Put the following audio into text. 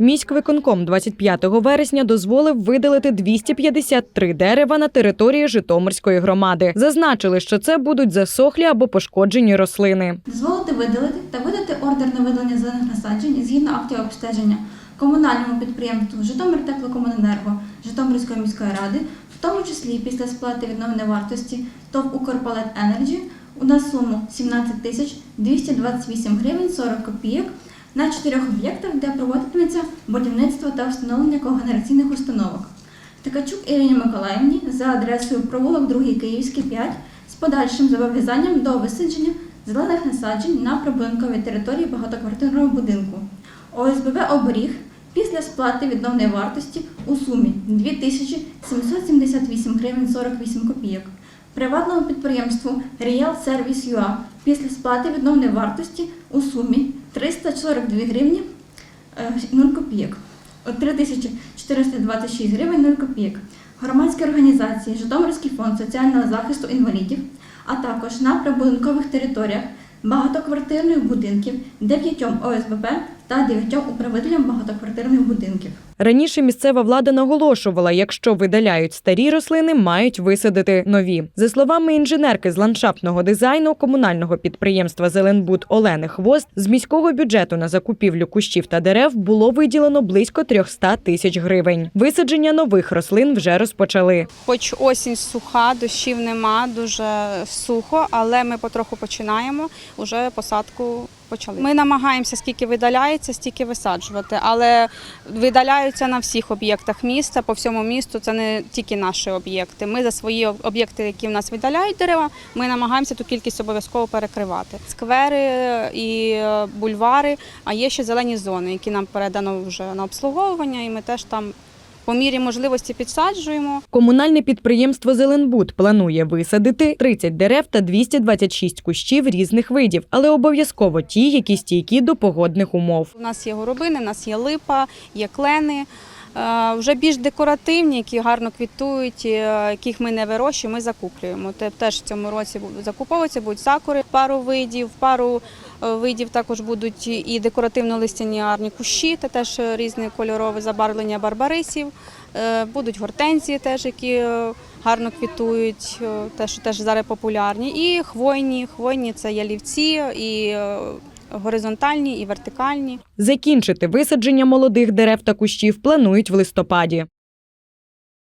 Міськвиконком 25 вересня дозволив видалити 253 дерева на території Житомирської громади. Зазначили, що це будуть засохлі або пошкоджені рослини. Дозволити видалити та видати ордер на видалення зелених насаджень згідно актів обстеження комунальному підприємству Житомир Теплокомуненерго Житомирської міської ради, в тому числі після сплати відновленої вартості ТОВ Укрпалет Енерджі на суму 17 тисяч 228 гривень 40 копійок на чотирьох об'єктах, де проводитиметься будівництво та встановлення когенераційних установок. Ткачук Ірині Миколаївні за адресою провулок 2 Київський 5 з подальшим зобов'язанням до висадження зелених насаджень на прибудинковій території багатоквартирного будинку. ОСББ оберіг після сплати відновної вартості у сумі 2778 гривень 48 копійок. Приватному підприємству Real Service UA після сплати відновної вартості у сумі 342 гривні е, 0 копійок. От 3426 гривень 0 копійок. Громадські організації Житомирський фонд соціального захисту інвалідів, а також на прибудинкових територіях багатоквартирних будинків 9 ОСББ та 9 управителям багатоквартирних будинків. Раніше місцева влада наголошувала, якщо видаляють старі рослини, мають висадити нові. За словами інженерки з ландшафтного дизайну комунального підприємства Зеленбуд Олени Хвост, з міського бюджету на закупівлю кущів та дерев було виділено близько 300 тисяч гривень. Висадження нових рослин вже розпочали. Хоч осінь суха, дощів нема, дуже сухо, але ми потроху починаємо. Уже посадку почали. Ми намагаємося, скільки видаляється, стільки висаджувати, але видаляються на всіх об'єктах міста, по всьому місту. Це не тільки наші об'єкти. Ми за свої об'єкти, які в нас видаляють дерева, ми намагаємося ту кількість обов'язково перекривати. Сквери і е, бульвари, а є ще зелені зони, які нам передано вже на обслуговування, і ми теж там по мірі можливості підсаджуємо. Комунальне підприємство Зеленбуд планує висадити 30 дерев та 226 кущів різних видів, але обов'язково ті, які стійкі до погодних умов. У нас є горобини, у нас є липа, є клени. Е, Вже більш декоративні, які гарно квітують, е, яких ми не вирощуємо, ми закуплюємо. Теж в цьому році будуть закуповуватися, будуть сакури, пару видів, пару е, видів також будуть і декоративно-листяні гарні кущі, це теж різне кольорове забарвлення барбарисів. Будуть гортензії теж, які гарно квітують, теж, теж зараз популярні. І хвойні, хвойні це ялівці, і горизонтальні, і вертикальні. Закінчити висадження молодих дерев та кущів планують в листопаді.